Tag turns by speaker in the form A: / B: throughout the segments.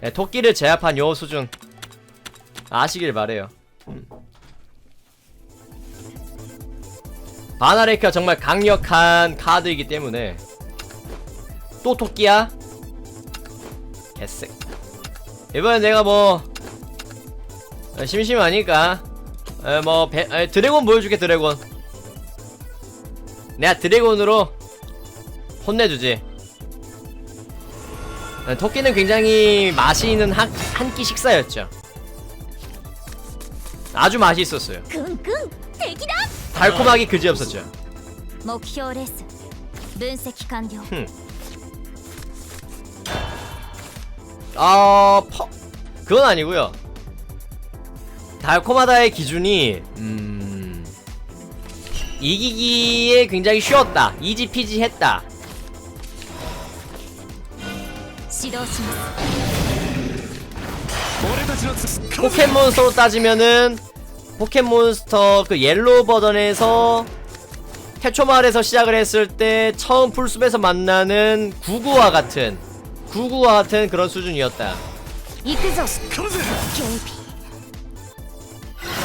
A: 네, 토끼를 제압한 요 수준 아시길 바래요. 음. 바나레이크가 정말 강력한 카드이기 때문에 또 토끼야? 개색. 이번엔 내가 뭐 어, 심심하니까 어, 뭐 배, 어, 드래곤 보여줄게 드래곤. 내가 드래곤으로 혼내주지. 네, 토끼는 굉장히 맛있는 한끼 식사였죠. 아주 맛있었어요. 달콤하기 그지 없었죠.
B: 목표 레스 분석 완료.
A: 아, 퍼... 그건 아니고요. 달콤하다의 기준이 음... 이기기에 굉장히 쉬웠다. 이지피지했다.
B: 指導します
A: 포켓몬스터로 따지면은 포켓몬스터 그 옐로우 버전에서 태초마을에서 시작을 했을 때 처음 풀숲에서 만나는 구구와 같은 구구와 같은 그런 수준이었다.
B: 行くぞ警備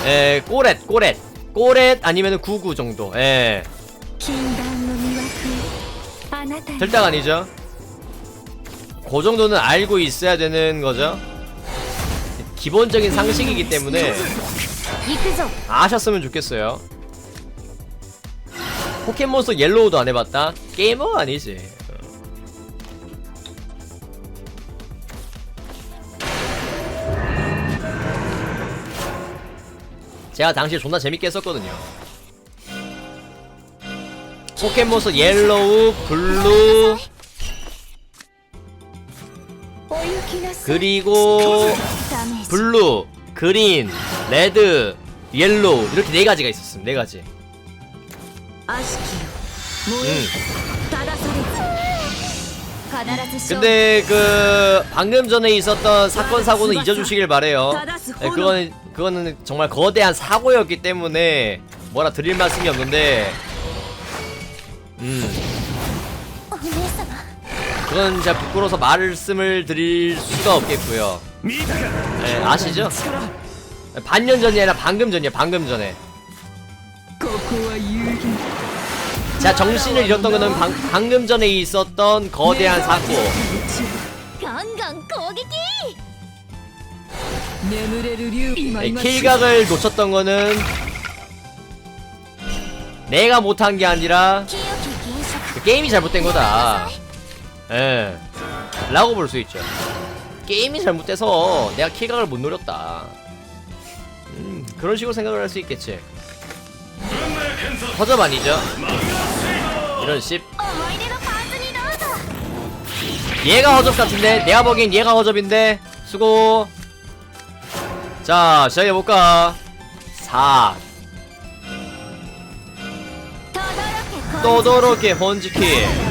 A: 에 꼬렛 꼬렛 꼬렛 아니면은 구구 정도. 예.
B: 禁断の魅惑あなたに
A: 절대가 아니죠. 그 정도는 알고 있어야 되는 거죠? 기본적인 상식이기 때문에 아셨으면 좋겠어요. 포켓몬스터 옐로우도 안 해봤다? 게이머 아니지. 제가 당시에 존나 재밌게 했었거든요. 포켓몬스터 옐로우, 블루,
B: 어,
A: 그리고 블루, 그린, 레드, 옐로우 이렇게 네 가지가 있었음. 네 가지. 음. 근데 그 방금 전에 있었던 사건 사고는 잊어주시길 바래요. 네, 예, 그거는 그거는 정말 거대한 사고였기 때문에 뭐라 드릴 말씀이 없는데. 음. 그건 제가 부끄러워서 말씀을 드릴 수가 없겠고요. 네, 아시죠? 반년 전이 아니라 방금 전이에요 방금 전에. 자 정신을 잃었던 거는 방, 방금 전에 있었던 거대한 사고. 네, 킬각을 놓쳤던 거는 내가 못한 게 아니라 그 게임이 잘못된 거다. 예. 라고 볼 수 있죠. 게임이 잘못돼서 내가 킬각을 못 노렸다. 음, 그런 식으로 생각을 할 수 있겠지. 허접 아니죠? 이런 씹. 얘가 허접 같은데? 내가 보기엔 얘가 허접인데? 수고. 자, 시작해볼까? 4. 또도록의 번지키.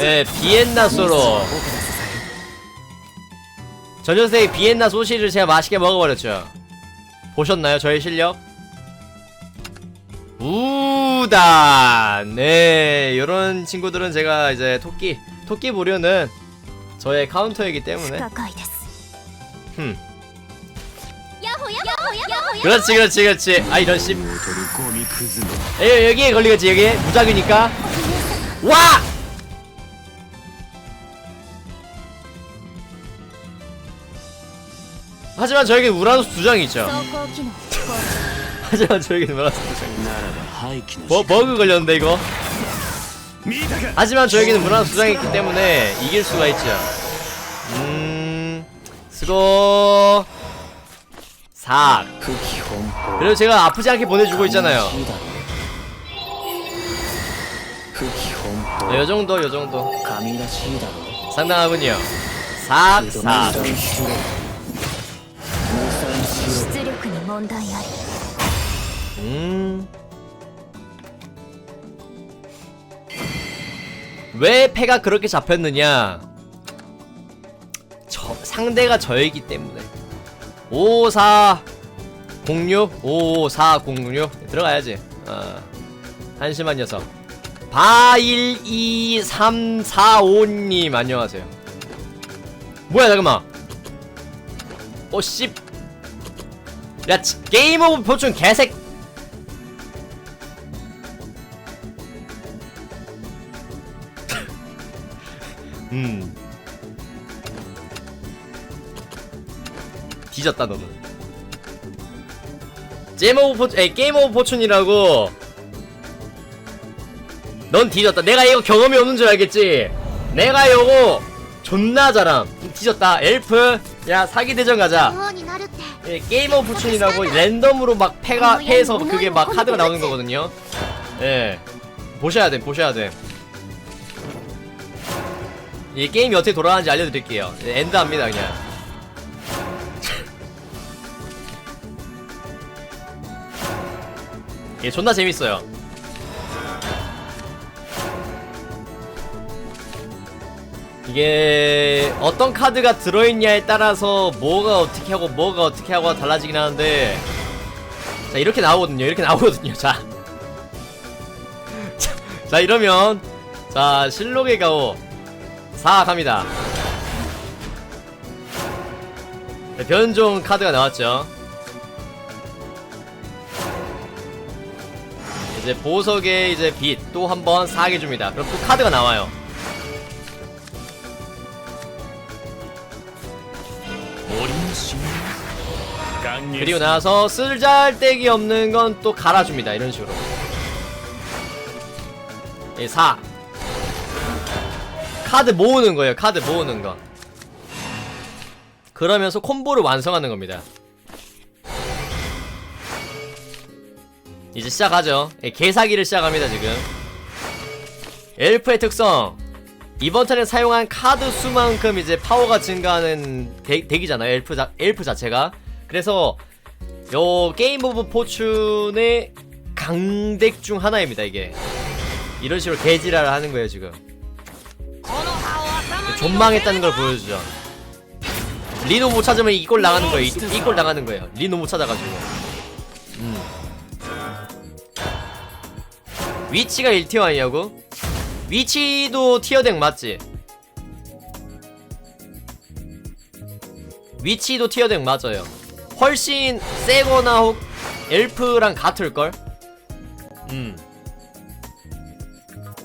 A: 네, 비엔나 소로. 전 선생이 비엔나 소시를 제가 맛있게 먹어버렸죠. 보셨나요, 저의 실력? 우다! 네, 요런 친구들은 제가 이제 토끼, 토끼 부류는 저의 카운터이기 때문에. 흠. 그렇지, 그렇지, 그렇지. 아, 이런 씨. 여기, 여기에 걸리겠지, 여기. 무작위니까. 와! 하지만 저에게 우라노스 두 장이 있죠. 하지만 저에게 우라노스 두 장.
C: 뭐
A: 버그 걸렸는데 이거. 하지만 저에게는 우라노스 두 장이 있기 때문에 이길 수가 있죠. 음, 스고
C: 4.
A: 그래도 제가 아프지 않게 보내주고 있잖아요. 네, 요정도 요정도 상당하군요 4 4
B: 온 다이아리.
A: 음. 왜 패가 그렇게 잡혔느냐? 저, 상대가 저이기 때문에. 5, 4, 06? 5, 4, 06? 들어가야지. 어. 한심한 녀석. 바일 2, 3, 4, 5님, 안녕하세요. 뭐야, 잠깐만. 어, 씨. 야 치- 게임 오브 포춘 개색 음. 뒤졌다 너는. 게임 오브 포, 에 게임 오브 포춘이라고. 넌 뒤졌다. 내가 이거 경험이 없는 줄 알겠지. 내가 요거 존나 잘함. 뒤졌다. 엘프. 야 사기 대전 가자. 예, 게이머 부춘이라고 랜덤으로 막 패가 패해서 그게 막 카드가 나오는 거거든요. 예. 보셔야 돼. 보셔야 돼. 이 게임이 어떻게 돌아가는지 알려드릴게요. 예, 엔드합니다 그냥. 예, 존나 재밌어요. 이게 어떤 카드가 들어있냐에 따라서 뭐가 어떻게 하고 뭐가 어떻게 하고 달라지긴 하는데 자 이렇게 나오거든요. 이렇게 나오거든요. 자, 자, 자 이러면 자 실록의 가오. 4 갑니다. 네, 변종 카드가 나왔죠. 이제 보석의 이제 빛 또 한번 4개 줍니다. 그럼 또 카드가 나와요 그리고 나서 쓸잘데기 없는 건 또 갈아줍니다. 이런 식으로. 예, 4 카드 모으는 거예요. 카드 모으는 거. 그러면서 콤보를 완성하는 겁니다. 이제 시작하죠. 예, 개사기를 시작합니다 지금. 엘프의 특성. 이번 턴에 사용한 카드 수만큼 이제 파워가 증가하는 덱, 덱이잖아요. 엘프, 자, 엘프 자체가 그래서 요 게임 오브 포춘의 강덱 중 하나입니다 이게. 이런 식으로 개지랄을 하는 거예요 지금. 존망했다는 걸 보여주죠. 리노 못 찾으면 이꼴 나가는 거예요. 이, 이꼴 나가는 거예요. 리노 못 찾아가지고. 음. 위치가 1티어 아니냐고? 위치도 티어덱 맞지? 위치도 티어덱 맞아요 훨씬 세거나 혹 엘프랑 같을걸? 음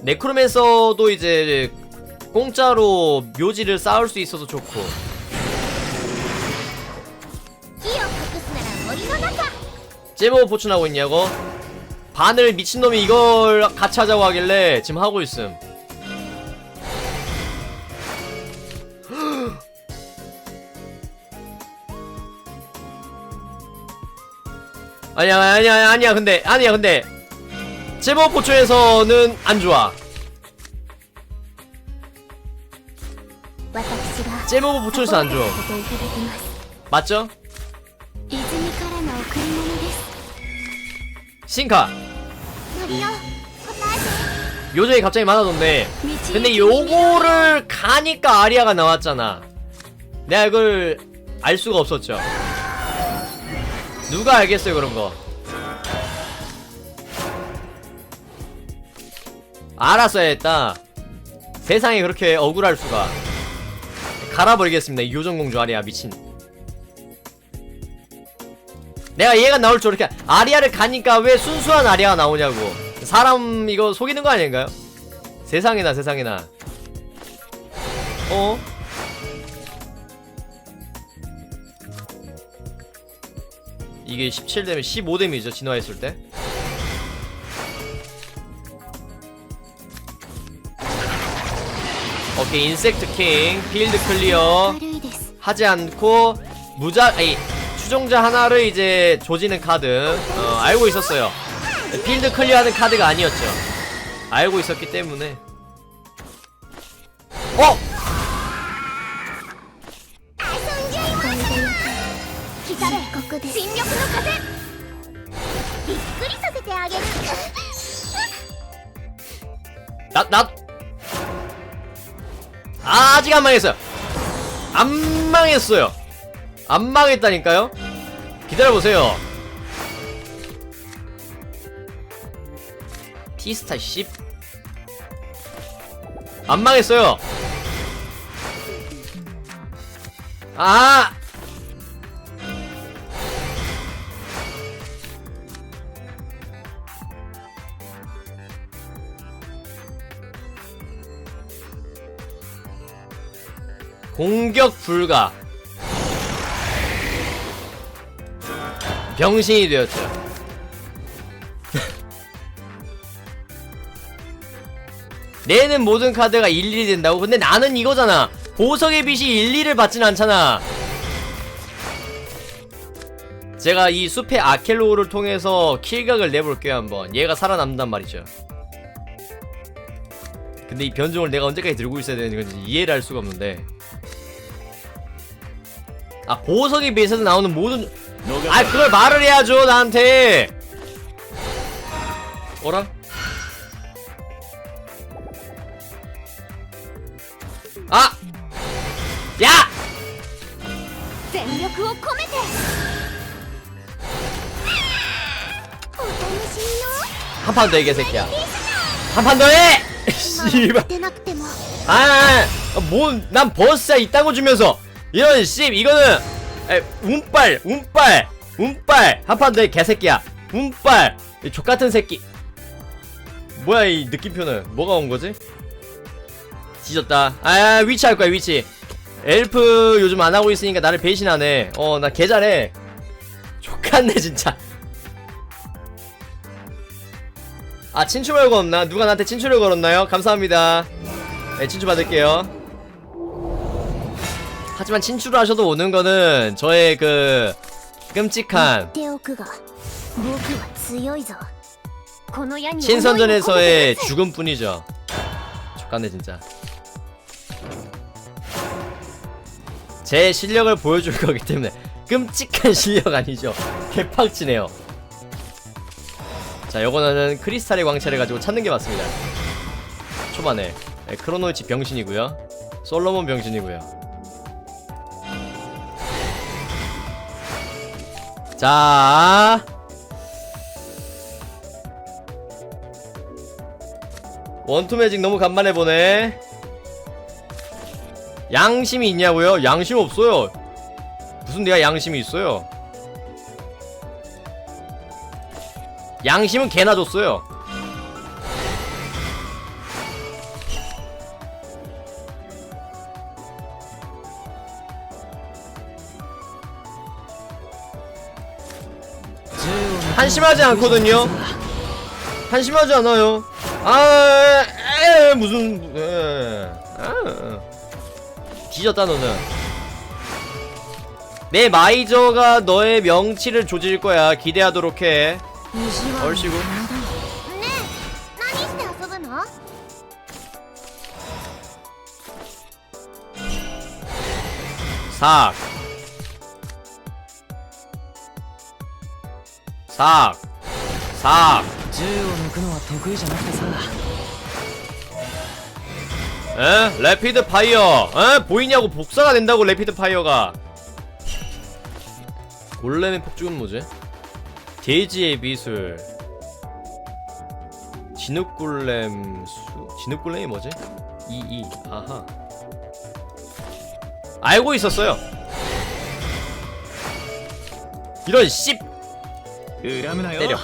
A: 네크로맨서도 이제 공짜로 묘지를 쌓을 수 있어서 좋고 제보 보충하고 있냐고? 바늘 미친놈이 이걸 같이 하자고 하길래 지금 하고 있음 아니야 아니야 아니야 근데 아니야 근데 제법 고초에서는 안 좋아. 제법 고초에서 안 좋아. 맞죠? 신카. 요정이 갑자기 많아졌네. 근데 요거를 가니까 아리아가 나왔잖아. 내가 이걸 알 수가 없었죠. 누가 알겠어요 그런 거. 알았어야 했다. 세상에 그렇게 억울할 수가. 갈아버리겠습니다. 이 요정공주 아리아 미친. 내가 얘가 나올 줄 이렇게 아리아를 가니까 왜 순수한 아리아가 나오냐고. 사람 이거 속이는 거 아닌가요? 세상에나 세상에나 어? 이게 17데미 15데미죠 진화했을 때? 오케이 인섹트 킹 필드 클리어. 하지 않고 무자 아니 추종자 하나를 이제 조지는 카드. 어, 알고 있었어요. 필드 클리어하는 카드가 아니었죠. 알고 있었기 때문에. 어!
B: 来たれ沈黙の風びっくりさせてあげる
A: 나, 나. 아, 아직 안 망했어요. 안 망했어요. 안 망했다니까요? 기다려보세요. 티스타 10. 안 망했어요. 아! 공격 불가. 병신이 되었죠. 내는 모든 카드가 일일이 된다고? 근데 나는 이거잖아. 보석의 빛이 일일을 받진 않잖아. 제가 이 숲의 아켈로우를 통해서 킬각을 내볼게요 한번. 얘가 살아남단 말이죠. 근데 이 변종을 내가 언제까지 들고 있어야 되는 건지 이해를 할 수가 없는데 아 보석에 비해서 나오는 모든 아 그걸 말을 해야죠 나한테 어라? 아! 야! 한 판 더 해, 개새끼야. 한 판 더 해! 씨발
B: てなくても
A: 아, 아뭔난 버스야 이딴 거 주면서 이런 씨 이거는 에, 운빨 운빨 운빨 한 판 더 해 개새끼야 운빨 이 족같은 새끼 뭐야 이 느낌표는 뭐가 온 거지? 뒤졌다 아 위치 할 거야 위치 엘프 요즘 안 하고 있으니까 나를 배신하네 어 나 개 잘해 족같네 진짜 아 친추말 걸었나? 누가 나한테 친추를 걸었나요? 감사합니다. 네 친추 받을게요. 하지만 친추를 하셔도 오는 거는 저의 그 끔찍한 신선전에서의 죽음뿐이죠. 족간네 진짜. 제 실력을 보여줄 거기 때문에 끔찍한 실력 아니죠. 개팍치네요. 자 요거는 크리스탈의 광채를 가지고 찾는 게 맞습니다. 초반에. 네, 크로노이치 병신이고요. 솔로몬 병신이고요. 자. 원투 매직 너무 간만에 보네. 양심이 있냐고요? 양심 없어요. 무슨 내가 양심이 있어요 양심은 개나 줬어요. 한심하지 않거든요. 한심하지 않아요. 아에 무슨 에아 뒤졌다 너는. 내 마이저가 너의 명치를 조질 거야. 기대하도록 해. 얼씨구
B: ねえ何して遊ぶの
A: 삭 삭, 삭,
C: 銃を抜くのは得意じゃなくてさ
A: 에? 레피드 파이어, 에? 보이냐고 복사가 된다고 레피드 파이어가. 골렘의 폭죽은 뭐지? 게이지의 미술. 진흙굴렘 수 진흙굴렘이 뭐지? 이이. 아하. 알고 있었어요. 이런 씹! 때려.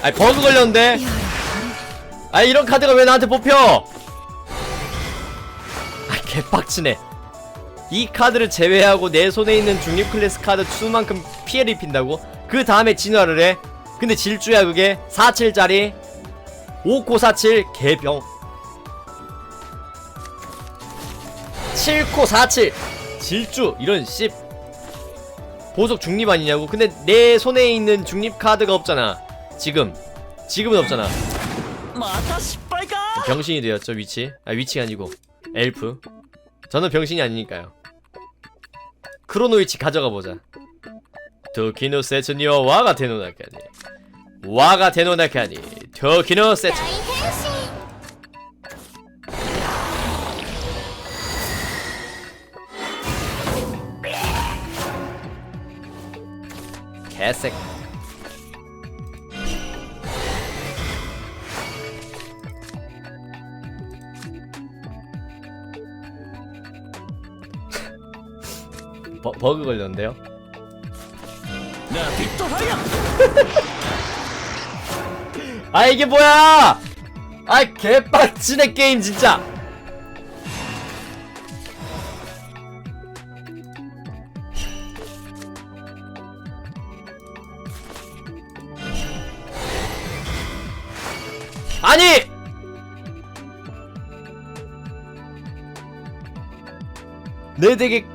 A: 아이 버그 걸렸는데. 아 이런 카드가 왜 나한테 뽑혀? 아 개빡치네. 이 카드를 제외하고 내 손에 있는 중립 클래스 카드 수만큼 피해를 입힌다고? 그 다음에 진화를 해? 근데 질주야 그게? 47짜리? 5코 47 개병. 7코 47 질주 이런 씹. 보석 중립 아니냐고? 근데 내 손에 있는 중립 카드가 없잖아. 지금. 지금은 없잖아. 병신이 되었죠 위치? 아 위치가 아니고. 엘프. 저는 병신이 아니니까요. 크로노이치 가져가 보자. 도키노 세츠니와 와가 테노나카니. 와가 테노나카니. 도키노 세츠. 개색. 버, 버그 걸렸는데요? 아 이게 뭐야! 아 개빡치네 게임 진짜! 아니! 내 되게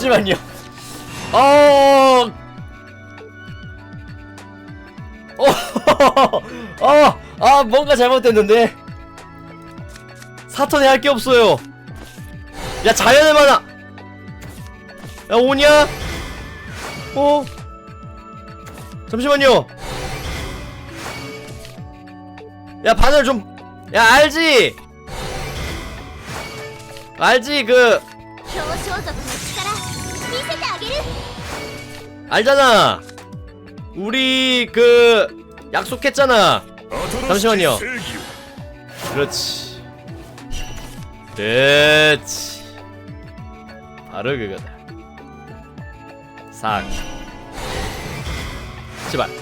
A: 잠시만요. 어. 어. 어. 아, 뭔가 잘못됐는데. 사턴에 할 게 없어요. 야, 자연의 만화. 야, 오냐? 어? 잠시만요. 야, 바늘 좀. 야, 알지? 알지? 그 알잖아. 우리 그 약속했잖아. 잠시만요. 그렇지. 그렇지. 바로 그거다. 삭. 제발.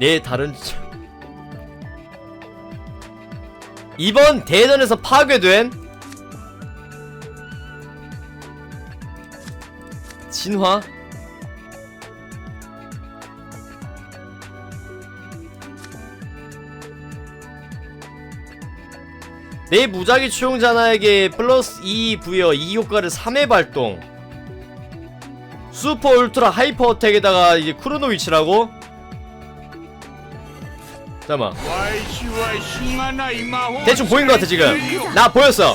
A: 내 다른 차- 이번 대전에서 파괴된 진화? 내 무작위 추종자나에게 플러스 2 부여 2 효과를 3회 발동. 슈퍼 울트라 하이퍼 어택에다가 이제 쿠르노 위치라고? 잠깐만. 대충 보인 것 같아 지금. 나 보였어.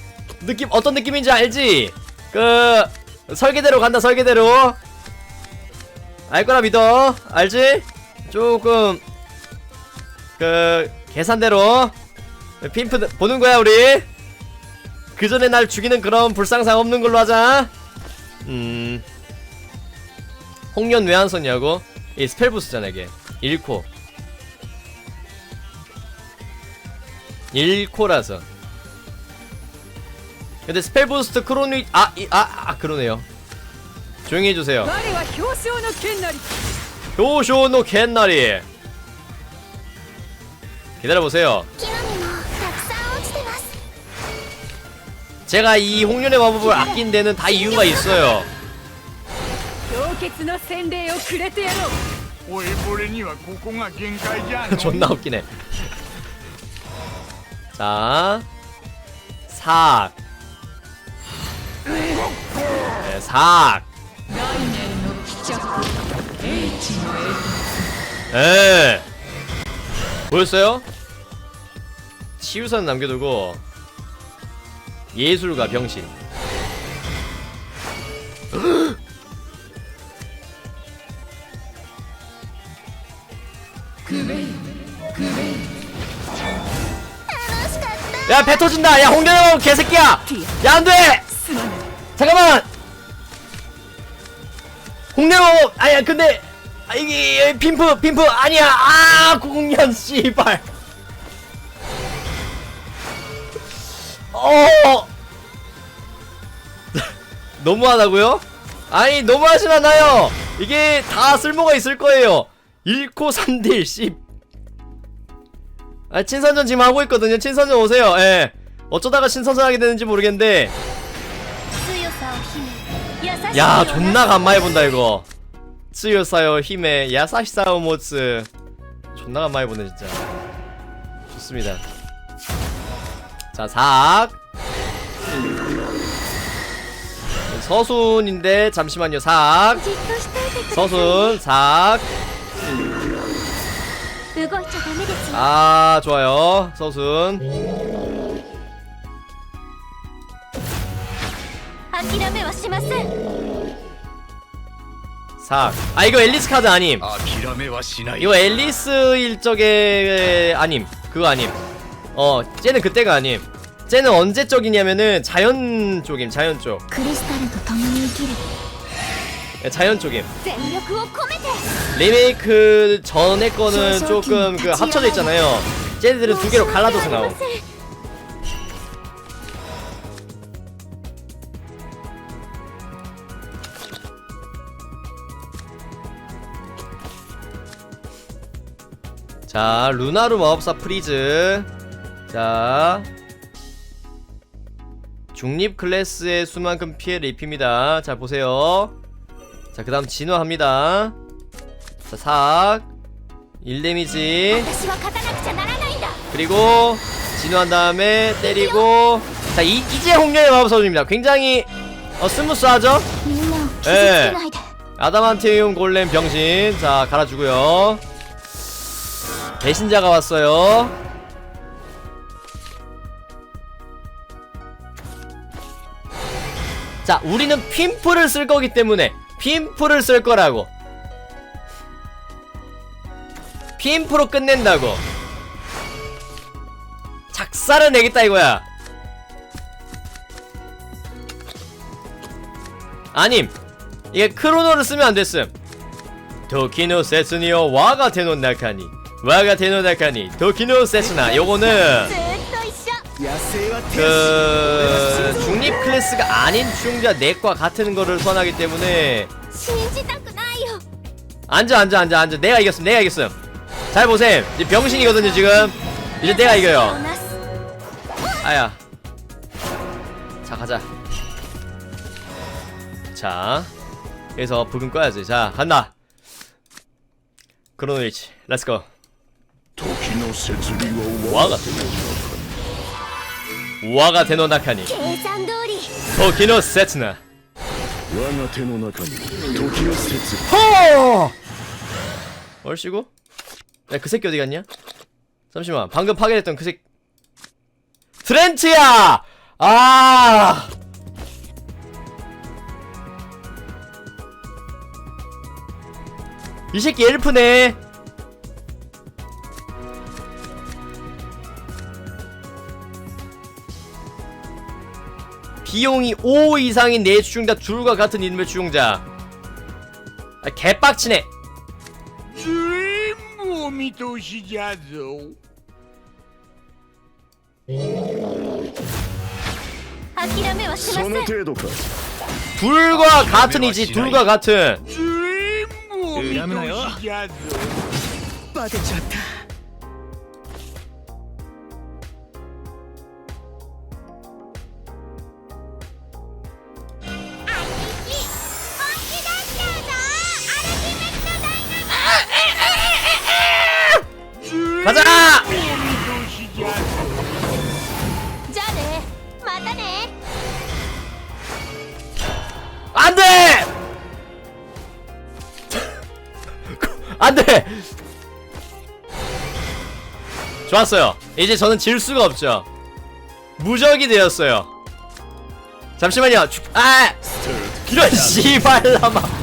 A: 느낌 어떤 느낌인지 알지? 그 설계대로 간다 설계대로. 알 거라 믿어. 알지? 조금 그 계산대로. 핀프 보는 거야 우리. 그 전에 날 죽이는 그런 불상상 없는 걸로 하자. 음. 홍련 왜 안 썼냐고? 이 스펠 부스잖아 이게. 1코. 1코라서 근데 스펠 부스트 크로닉 아, 이, 아, 아 그러네요. 조용히 해주세요. 효쇼노 캔나리. 기다려보세요. 제가 이 홍련의 마법을 아낀 데는 다 이유가 있어요. 존나 웃기네. 자, 4, 네, 삭. 에. 보였어요? 치유선 남겨두고 예술과 병신. 야배 터진다 야 홍련형 개새끼야 야 안돼 잠깐만! 공내로! 아야, 근데! 아, 이게, 빔프, 빔프, 아니야! 아, 공연, 씨발! 어! 너무하다고요? 아니, 너무하진 않아요! 이게 다 쓸모가 있을 거예요! 1코 3딜, 씨. 아, 친선전 지금 하고 있거든요. 친선전 오세요. 예. 어쩌다가 친선전 하게 되는지 모르겠는데, 야 존나 간만에 본다 이거. 쯔요사요 힘의 야사시사우모츠. 존나 간만에 보네 진짜. 좋습니다. 자 4악 서순인데 잠시만요
B: 4악
A: 서순
B: 4악
A: 아 좋아요. 서순.
B: ません
A: 삭. 아 이거 앨리스 카드 아님.
D: 諦めはしない
A: 이거 앨리스 일적의 아님. 그거 아님. 어, 쟤는 그때가 아님. 쟤는 언제 쪽이냐면은 자연 쪽임. 자연 쪽.
B: クリスタルと共に生きる
A: 예, 자연 쪽임.
B: 全力を込めて
A: 리메이크 전에 거는 조금 그 합쳐져 있잖아요. 쟤네들은 두 개로 갈라져서 나옴.
B: 申し訳ありません
A: 자 루나루 마법사 프리즈. 자 중립 클래스의 수만큼 피해를 입힙니다. 자 보세요. 자 그 다음 진화합니다. 자삭. 1데미지. 그리고 진화한 다음에 때리고. 자 이, 제 홍련의 마법사입니다. 굉장히 어, 스무스하죠?
B: 예.
A: 아담한티움 골렘 병신. 자 갈아주고요. 배신자가 왔어요. 자, 우리는 핀프를 쓸 거기 때문에 핀프를 쓸 거라고. 핀프로 끝낸다고. 작사를 내겠다 이거야. 아님, 이게 크로노를 쓰면 안 됐음. 도키노 세스니오 와가 테노 나카니 와가테노다카니 도키노 세스나 요거는 그 중립 클래스가 아닌 수용자 넷과 같은 거를 선하기 때문에 앉아 앉아 앉아 앉아. 내가 이겼음 내가 이겼음. 잘 보셈. 이제 병신이거든요 지금. 이제 내가 이겨요. 아야. 자 가자. 자 여기서 부금 꺼야지. 자 간다. 크로노이치. 렛츠고
D: 와가 되노
A: 와가 되노 나카니 토키노 세츠나
D: 와가 되노 나카니 토키노 세츠
A: 허! 얼씨구? 야그 새끼 어디 갔냐? 잠시만 방금 파괴됐던 그 새... 트렌치야! 아! 이 새끼 엘프네 비용이 5 이상인 4추종자 줄과 같은 이름의 추종자 아, 개빡치네
D: 주인몸이 도시자죠
A: 둘과 같은이지 둘과 같은
D: 주인몸이
C: 도시자죠 빠져
D: 좋다
A: 가자! 안 돼! 안 돼! 좋았어요. 이제 저는 질 수가 없죠. 무적이 되었어요. 잠시만요. 주... 아! 이런 씨발라마.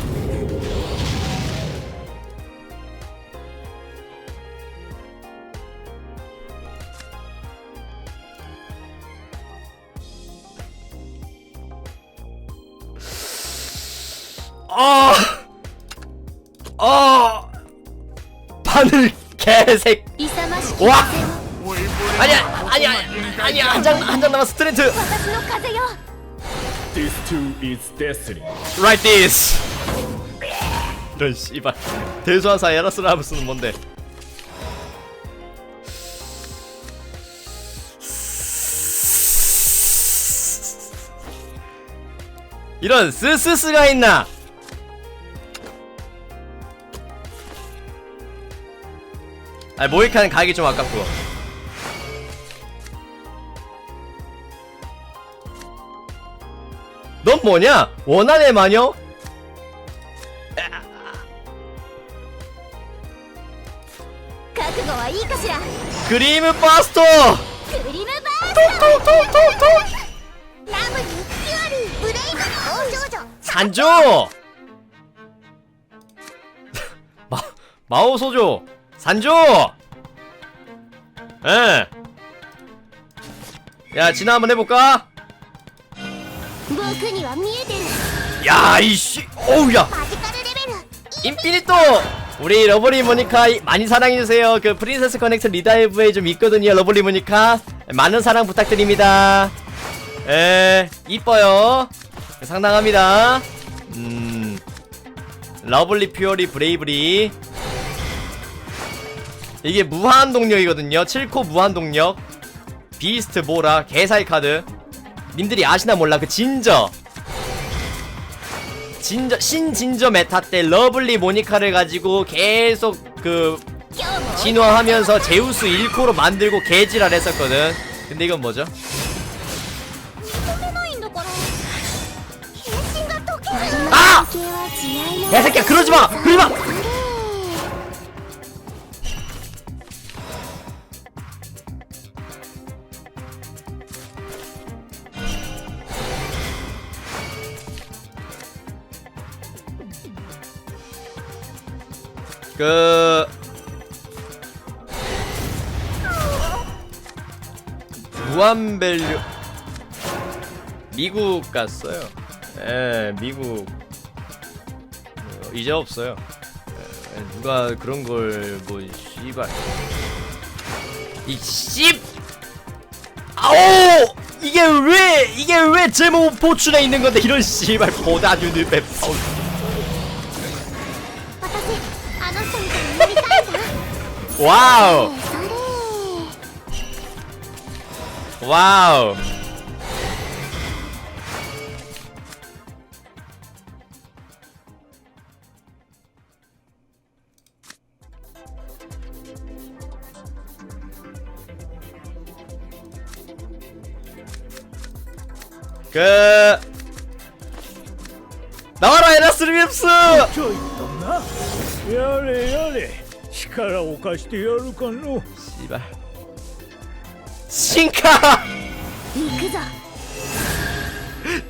A: 아! 아! 바늘 개색. 와! 아니야, 아니야, 아니야. 한장 한 장 남았어. 트렌트.
C: This too is destiny.
A: Right this. 이런 씨발. 대수사 에라스라브스는 뭔데? 이런 스스스가 있나? 아니 모이카는 가격이 좀 아깝고 넌 뭐냐? 원한의 마녀? 그리무 바스터!
B: 그리무 바스터!
A: 산조! 마, 마오소조! 산조! 예. 야, 진화 한번 해볼까? 야, 이씨. 어우, 야. 인피니토! 우리 러블리 모니카 많이 사랑해주세요. 그 프린세스 커넥션 리다이브에 좀 있거든요, 러블리 모니카. 많은 사랑 부탁드립니다. 예, 이뻐요. 상당합니다. 음, 러블리 퓨어리 브레이브리. 이게 무한 동력이거든요 7코 무한 동력 비스트 모라 개살 카드 님들이 아시나 몰라 그 진저 진저 신진저 메타 때 러블리 모니카를 가지고 계속 그 진화하면서 제우스 1코로 만들고 개질을 했었거든 근데 이건 뭐죠? 아!
B: 아!
A: 개새끼야 그러지마! 그러지마! 그 무한밸류 미국 갔어요. 예 미국. 어, 이제 없어요. 예, 누가 그런 걸뭐 씨발. 이씨! 아오! 이게 왜 이게 왜 제목 보충에 있는 건데 이런 씨발 보다주는 맵 와우. 와우. 그 나와라 에라스 리비스!
D: 열리 요리. 力を貸してやるかの
A: 씨발 신카
B: 行くぞ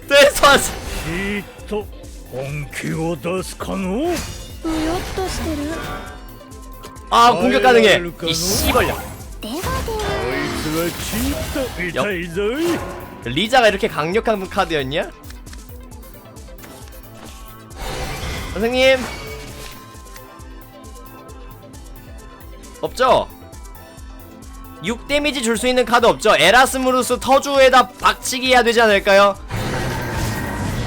A: 대소환사
D: じーっと本気を出すかの
B: うよっとしてる
A: 아 공격 가능해
D: 아이고,
A: 이 씨발려
B: ではで
D: こいつはちっと痛いぞい
A: 리자가 이렇게 강력한 카드였냐? 선생님 없죠? 6 데미지 줄 수 있는 카드 없죠? 에라스무루스 터주에다 박치기 해야 되지 않을까요?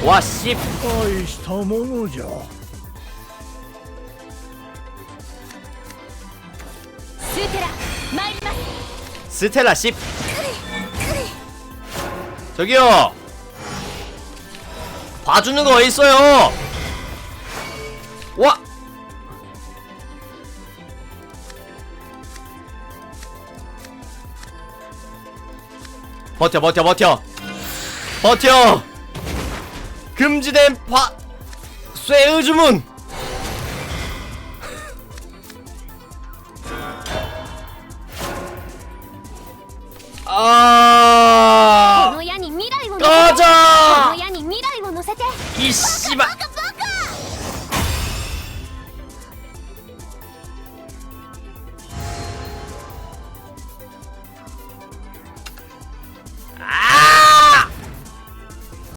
A: 와 씨.
B: 스텔라,
A: 스테라 씨. 저기요. 봐주는 거 어딨어요? 와. 버텨 버텨 버텨. 버텨. 금지된 파 쇠의 주문. 아